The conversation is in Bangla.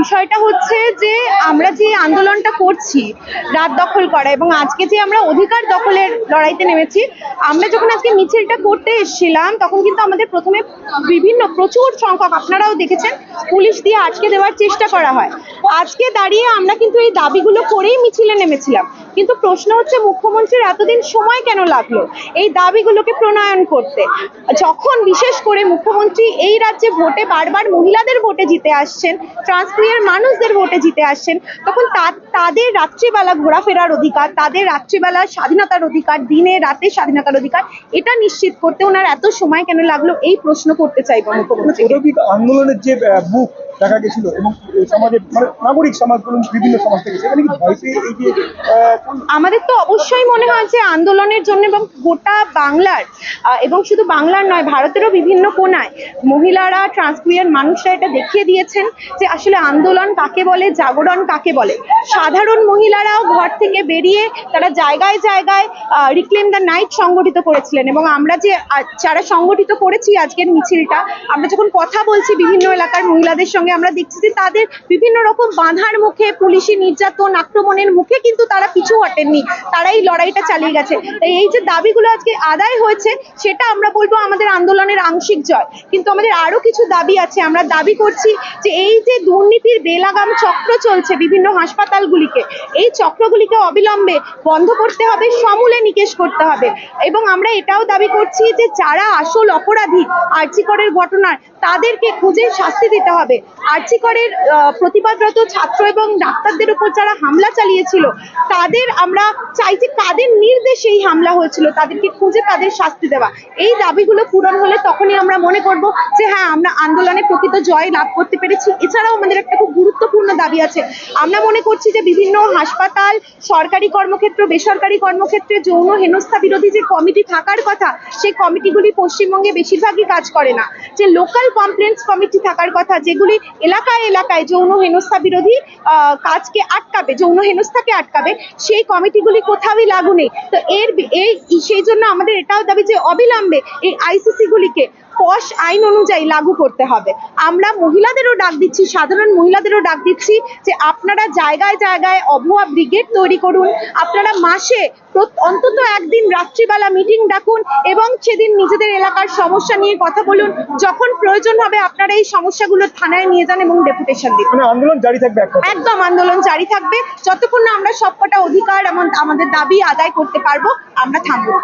বিষয়টা হচ্ছে যে আমরা যে আন্দোলনটা করছি, রাত দখল করা এবং আজকে যে আমরা অধিকার দখলের লড়াইতে নেমেছি, আমরা যখন আজকে মিছিলটা করতে এসেছিলাম, তখন কিন্তু আমাদের প্রথমে বিভিন্ন, প্রচুর সংখ্যক আপনারাও দেখেছেন, পুলিশ দিয়ে আটকে দেওয়ার চেষ্টা করা হয়। আজকে দাঁড়িয়ে আমরা কিন্তু এই দাবিগুলো করেই মিছিলে নেমেছিলাম। কিন্তু প্রশ্ন হচ্ছে মুখ্যমন্ত্রীর এতদিন সময় কেন লাগল? এই দাবিগুলোকে প্রণয়ন করতে। যখন বিশেষ করে মুখ্যমন্ত্রী এই রাজ্যে ভোটে বারবার মহিলাদের ভোটে জিতে আসছেন ট্রান্সপ্রিয়ার মানুষদের ভোটে জিতে আসছেন তখন তাদের রাত্রিবেলা ঘোরাফেরার অধিকার তাদের রাত্রিবেলা স্বাধীনতার অধিকার দিনে রাতে স্বাধীনতার অধিকার এটা নিশ্চিত করতে ওনার এত সময় কেন লাগল? এই প্রশ্ন করতে চাইব মুখ্যমন্ত্রী আন্দোলনের যে বুক দেখা গেছিল এবং সমাজের মানে নাগরিক সমাজ বলুন, বিভিন্ন সমাজ থেকে, সেখানে কি ভয় পেয়ে এই যে আমাদের তো অবশ্যই মনে হয় যে আন্দোলনের জন্য এবং গোটা বাংলার এবং শুধু বাংলার নয়, ভারতেরও বিভিন্ন কোনায় মহিলারা ট্রান্সক্রিয়ার মানুষরা এটা দেখিয়ে দিয়েছেন যে আসলে আন্দোলন কাকে বলে, জাগরণ কাকে বলে। সাধারণ মহিলারাও ঘর থেকে বেরিয়ে তারা জায়গায় জায়গায় রিক্লেম দ্য নাইট সংগঠিত করেছিলেন এবং আমরা যে যারা সংগঠিত করেছি আজকের মিছিলটা, আমরা যখন কথা বলছি বিভিন্ন এলাকার মহিলাদের সঙ্গে আমরা দেখছি যে তাদের বিভিন্ন রকম বাধার মুখে, পুলিশি নির্যাতন, আক্রমণের মুখে কিন্তু তারা পিছু হটেননি। তারা এই লড়াইটা চালিয়ে গেছে। তাই এই যে দাবিগুলো আজকে আদায় হয়েছে, সেটা আমরা বলব আমাদের আন্দোলনের আংশিক জয়। কিন্তু আমাদের আরও কিছু দাবি আছে। আমরা দাবি করছি যে এই যে দুর্নীতির বেলাগাম চক্র চলছে বিভিন্ন হাসপাতালগুলিকে, এই চক্রগুলিকে অবিলম্বে বন্ধ করতে হবে, সমূলে নিকেশ করতে হবে। এবং আমরা এটাও দাবি করছি যে যারা আসল অপরাধী আর্চিকরের ঘটনার তাদেরকে খুঁজে শাস্তি দিতে হবে। আর্চিকরের প্রতিবাদরত ছাত্র এবং ডাক্তারদের উপর যারা হামলা চালিয়েছিল, তাদের আমরা চাইছি কাদের নির্দেশে এই হামলা হয়েছিল, তাদেরকে খুঁজে তাদের শাস্তি দেওয়া। এই দাবিগুলো পূরণ হলে তখনই আমরা মনে করব যে হ্যাঁ আমরা আন্দোলনে প্রকৃত জয় লাভ করতে পেরেছি। এছাড়াও আমাদের একটা খুব গুরুত্বপূর্ণ দাবি আছে। আমরা মনে করছি যে বিভিন্ন হাসপাতাল, সরকারি কর্মক্ষেত্র, বেসরকারি কর্মক্ষেত্রে যৌন হেনস্থা বিরোধী যে কমিটি থাকার কথা, সেই কমিটিগুলি পশ্চিমবঙ্গে বেশিরভাগই কাজ করে না। যে লোকাল কমপ্লেন্টস কমিটি থাকার কথা, যেগুলি এলাকায় এলাকায় যৌন হেনস্থা বিরোধী কাজকে আটকাবে, যৌন হেনস্থাকে আটকাবে, সেই কমিটিগুলি কোথাওই লাগু নেই তো এর, এই, সেই জন্য আমাদের এটাও দাবি যে অবিলম্বে এই আইসিসি গুলিকে পশ আইন অনুযায়ী লাগু করতে হবে। আমরা মহিলাদেরও ডাক দিচ্ছি সাধারণ মহিলাদেরও ডাক দিচ্ছি যে আপনারা জায়গায় জায়গায় অভয়া ব্রিগেড তৈরি করুন। আপনারা মাসে অন্তত একদিন রাত্রিবেলা মিটিং ডাকুন এবং সেদিন নিজেদের এলাকার সমস্যা নিয়ে কথা বলুন। যখন প্রয়োজন হবে আপনারা এই সমস্যাগুলো থানায় নিয়ে যান এবং ডেপুটেশন দিন। মানে আন্দোলন জারি থাকবে একদম আন্দোলন জারি থাকবে। যতক্ষণ না আমরা সবকটা অধিকার আমাদের দাবি আদায় করতে পারব আমরা থামবো।